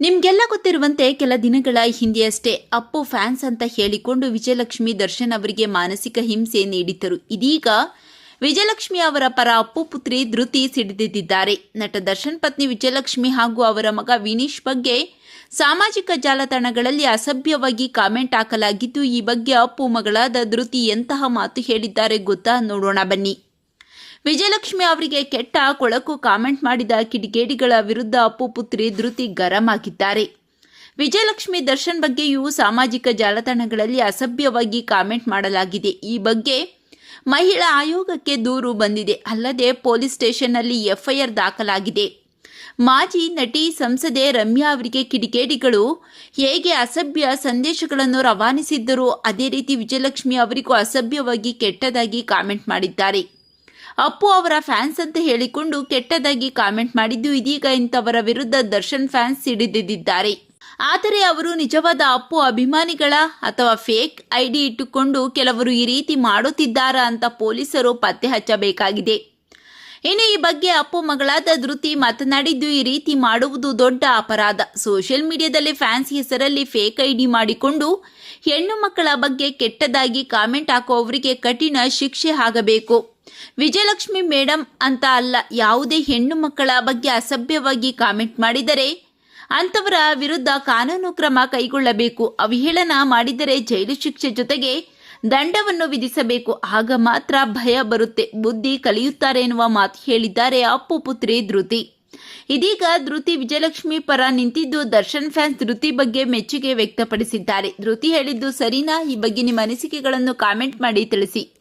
ನಿಮ್ಗೆಲ್ಲ ಗೊತ್ತಿರುವಂತೆ ಕೆಲ ದಿನಗಳ ಹಿಂದೆಯಷ್ಟೇ ಅಪ್ಪು ಫ್ಯಾನ್ಸ್ ಅಂತ ಹೇಳಿಕೊಂಡು ವಿಜಯಲಕ್ಷ್ಮಿ ದರ್ಶನ್ ಅವರಿಗೆ ಮಾನಸಿಕ ಹಿಂಸೆ ನೀಡಿದ್ದರು. ಇದೀಗ ವಿಜಯಲಕ್ಷ್ಮಿ ಅವರ ಪರ ಅಪ್ಪು ಪುತ್ರಿ ಧೃತಿ ಸಿಡಿದಿದ್ದಾರೆ. ನಟ ದರ್ಶನ್ ಪತ್ನಿ ವಿಜಯಲಕ್ಷ್ಮಿ ಹಾಗೂ ಅವರ ಮಗ ವಿನೀಶ್ ಬಗ್ಗೆ ಸಾಮಾಜಿಕ ಜಾಲತಾಣಗಳಲ್ಲಿ ಅಸಭ್ಯವಾಗಿ ಕಾಮೆಂಟ್ ಹಾಕಲಾಗಿದ್ದು, ಈ ಬಗ್ಗೆ ಅಪ್ಪು ಮಗಳಾದ ಧೃತಿ ಎಂತಹ ಮಾತು ಹೇಳಿದ್ದಾರೆ ಗೊತ್ತಾ ನೋಡೋಣ ಬನ್ನಿ. ವಿಜಯಲಕ್ಷ್ಮಿ ಅವರಿಗೆ ಕೆಟ್ಟ ಕೊಳಕು ಕಾಮೆಂಟ್ ಮಾಡಿದ ಕಿಡಿಗೇಡಿಗಳ ವಿರುದ್ಧ ಅಪ್ಪು ಪುತ್ರಿ ಧೃತಿ ಗರಂ ಆಗಿದ್ದಾರೆ. ವಿಜಯಲಕ್ಷ್ಮಿ ದರ್ಶನ್ ಬಗ್ಗೆಯೂ ಸಾಮಾಜಿಕ ಜಾಲತಾಣಗಳಲ್ಲಿ ಅಸಭ್ಯವಾಗಿ ಕಾಮೆಂಟ್ ಮಾಡಲಾಗಿದೆ. ಈ ಬಗ್ಗೆ ಮಹಿಳಾ ಆಯೋಗಕ್ಕೆ ದೂರು ಬಂದಿದೆ. ಅಲ್ಲದೆ ಪೊಲೀಸ್ ಸ್ಟೇಷನ್ನಲ್ಲಿ ಎಫ್ಐಆರ್ ದಾಖಲಾಗಿದೆ. ಮಾಜಿ ನಟಿ ಸಂಸದೆ ರಮ್ಯಾ ಅವರಿಗೆ ಕಿಡಿಗೇಡಿಗಳು ಹೇಗೆ ಅಸಭ್ಯ ಸಂದೇಶಗಳನ್ನು ರವಾನಿಸಿದ್ದರೂ, ಅದೇ ರೀತಿ ವಿಜಯಲಕ್ಷ್ಮಿ ಅವರಿಗೂ ಅಸಭ್ಯವಾಗಿ ಕೆಟ್ಟದಾಗಿ ಕಾಮೆಂಟ್ ಮಾಡಿದ್ದಾರೆ. ಅಪ್ಪು ಅವರ ಫ್ಯಾನ್ಸ್ ಅಂತ ಹೇಳಿಕೊಂಡು ಕೆಟ್ಟದಾಗಿ ಕಾಮೆಂಟ್ ಮಾಡಿದ್ದು ಇದೀಗ ಇಂಥವರ ವಿರುದ್ಧ ದರ್ಶನ್ ಫ್ಯಾನ್ಸ್ ಸಿಡಿದಿದ್ದಾರೆ ಆದರೆ ಅವರು ನಿಜವಾದ ಅಪ್ಪು ಅಭಿಮಾನಿಗಳ ಅಥವಾ ಫೇಕ್ ಐಡಿ ಇಟ್ಟುಕೊಂಡು ಕೆಲವರು ಈ ರೀತಿ ಮಾಡುತ್ತಿದ್ದಾರಾ ಅಂತ ಪೊಲೀಸರು ಪತ್ತೆ ಹಚ್ಚಬೇಕಾಗಿದೆ. ಇನ್ನು ಈ ಬಗ್ಗೆ ಅಪ್ಪು ಮಗಳಾದ ಧೃತಿ ಮಾತನಾಡಿದ್ದು ಈ ರೀತಿ ಮಾಡುವುದು ದೊಡ್ಡ ಅಪರಾಧ. ಸೋಷಿಯಲ್ ಮೀಡಿಯಾದಲ್ಲಿ ಫ್ಯಾನ್ಸ್ ಹೆಸರಲ್ಲಿ ಫೇಕ್ ಐಡಿ ಮಾಡಿಕೊಂಡು ಹೆಣ್ಣು ಮಕ್ಕಳ ಬಗ್ಗೆ ಕೆಟ್ಟದಾಗಿ ಕಾಮೆಂಟ್ ಹಾಕುವವರಿಗೆ ಕಠಿಣ ಶಿಕ್ಷೆ ಆಗಬೇಕು. ವಿಜಯಲಕ್ಷ್ಮಿ ಮೇಡಮ್ ಅಂತ ಅಲ್ಲ, ಯಾವುದೇ ಹೆಣ್ಣು ಮಕ್ಕಳ ಬಗ್ಗೆ ಅಸಭ್ಯವಾಗಿ ಕಾಮೆಂಟ್ ಮಾಡಿದರೆ ಅಂಥವರ ವಿರುದ್ಧ ಕಾನೂನು ಕ್ರಮ ಕೈಗೊಳ್ಳಬೇಕು. ಅವಹೇಳನ ಮಾಡಿದರೆ ಜೈಲು ಶಿಕ್ಷೆ ಜೊತೆಗೆ ದಂಡವನ್ನು ವಿಧಿಸಬೇಕು. ಆಗ ಮಾತ್ರ ಭಯ ಬರುತ್ತೆ. ಬುದ್ಧಿ ಕಲಿಯುತ್ತಾರೆ ಎನ್ನುವ ಮಾತು ಹೇಳಿದ್ದಾರೆ ಅಪ್ಪು ಪುತ್ರಿ ಧೃತಿ. ಇದೀಗ ಧೃತಿ ವಿಜಯಲಕ್ಷ್ಮಿ ಪರ ನಿಂತಿದ್ದು ದರ್ಶನ್ ಫ್ಯಾನ್ಸ್ ಧೃತಿ ಬಗ್ಗೆ ಮೆಚ್ಚುಗೆ ವ್ಯಕ್ತಪಡಿಸಿದ್ದಾರೆ. ಧೃತಿ ಹೇಳಿದ್ದು ಸರಿನಾ? ಈ ಬಗ್ಗೆ ನಿಮ್ಮ ಅನಿಸಿಕೆಗಳನ್ನು ಕಾಮೆಂಟ್ ಮಾಡಿ ತಿಳಿಸಿ.